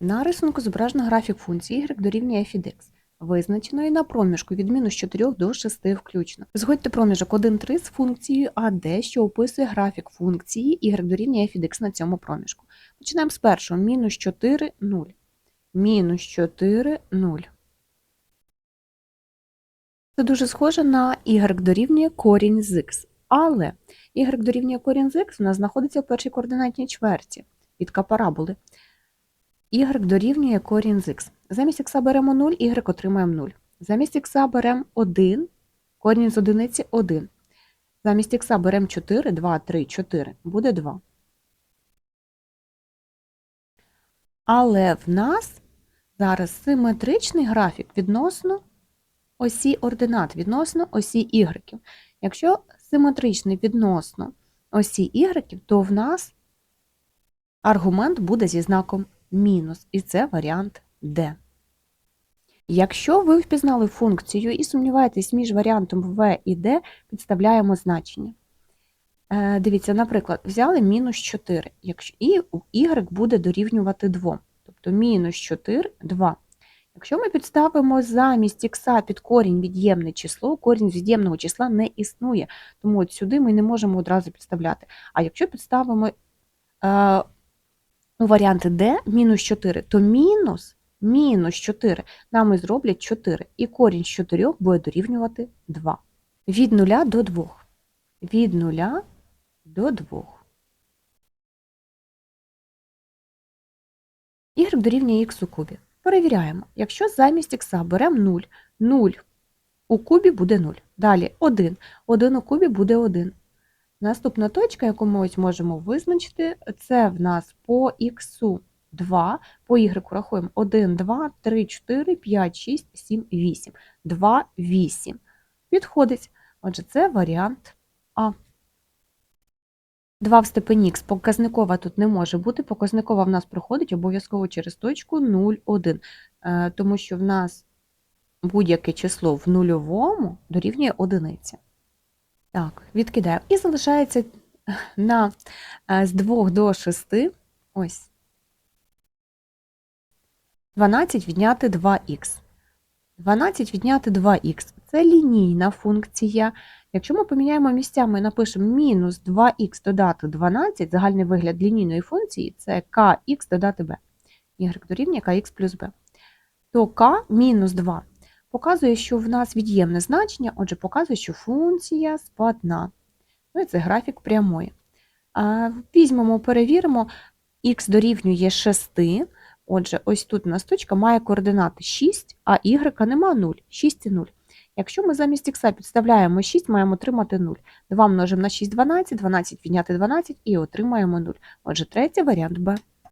На рисунку зображено графік функції y дорівнює f від x, визначеної на проміжку від мінус 4 до 6 включно. Згодьте проміжок 1,3 з функцією AD, що описує графік функції y дорівнює f від x на цьому проміжку. Починаємо з першого. Мінус 4, 0. Мінус 4, 0. Це дуже схоже на y дорівнює корінь з x. Але y дорівнює корінь з x у нас знаходиться в першій координатній чверті від параболи. Y дорівнює корінь з x. Замість x беремо 0, y отримаємо 0. Замість x беремо 1, корінь з одиниці 1. Замість x беремо 4, 2, 3, 4, буде 2. Але в нас зараз симетричний графік відносно осі ординат, відносно осі y. Якщо симетричний відносно осі y, то в нас аргумент буде зі знаком мінус, і це варіант D. Якщо ви впізнали функцію і сумніваєтесь між варіантом v і d, підставляємо значення. Е, Дивіться, наприклад, взяли мінус 4, і y буде дорівнювати 2. Тобто мінус 4, 2. Якщо ми підставимо замість х під корінь від'ємне число, корінь від'ємного числа не існує, тому от сюди ми не можемо одразу підставляти. А якщо підставимо е, у варіанти d мінус 4, то мінус, мінус 4 нам і зроблять 4, і корінь з 4 буде дорівнювати 2. Від 0 до 2. Від 0 до 2. Y дорівнює х у кубі. Перевіряємо. Якщо замість х беремо 0, 0 у кубі буде 0. Далі 1. 1 у кубі буде 1. Наступна точка, яку ми ось можемо визначити, це в нас по х 2, по y рахуємо 1, 2, 3, 4, 5, 6, 7, 8. 2, 8. Підходить. Отже, це варіант А. 2 в степені х показникова тут не може бути. Показникова в нас проходить обов'язково через точку 0, 1, Е, тому що в нас будь-яке число в нульовому дорівнює одиниці. Так, відкидаю. І залишається на, е, з 2 до 6, ось, 12 відняти 2х. 12 відняти 2х – це лінійна функція. Якщо ми поміняємо місцями і напишемо мінус 2х додати 12, загальний вигляд лінійної функції – це kx додати b. y дорівнює kx плюс b. То k мінус 2 показує, що в нас від'ємне значення, отже, показує, що функція спадна. Ну і це графік прямої. А, Візьмемо, перевіримо, х дорівнює 6, отже, ось тут у нас точка має координати 6, а y нема 0, 6 і 0. Якщо ми замість х підставляємо 6, маємо отримати 0. 2 множимо на 6 – 12, 12 відняти 12 і отримаємо 0. Отже, третій варіант Б.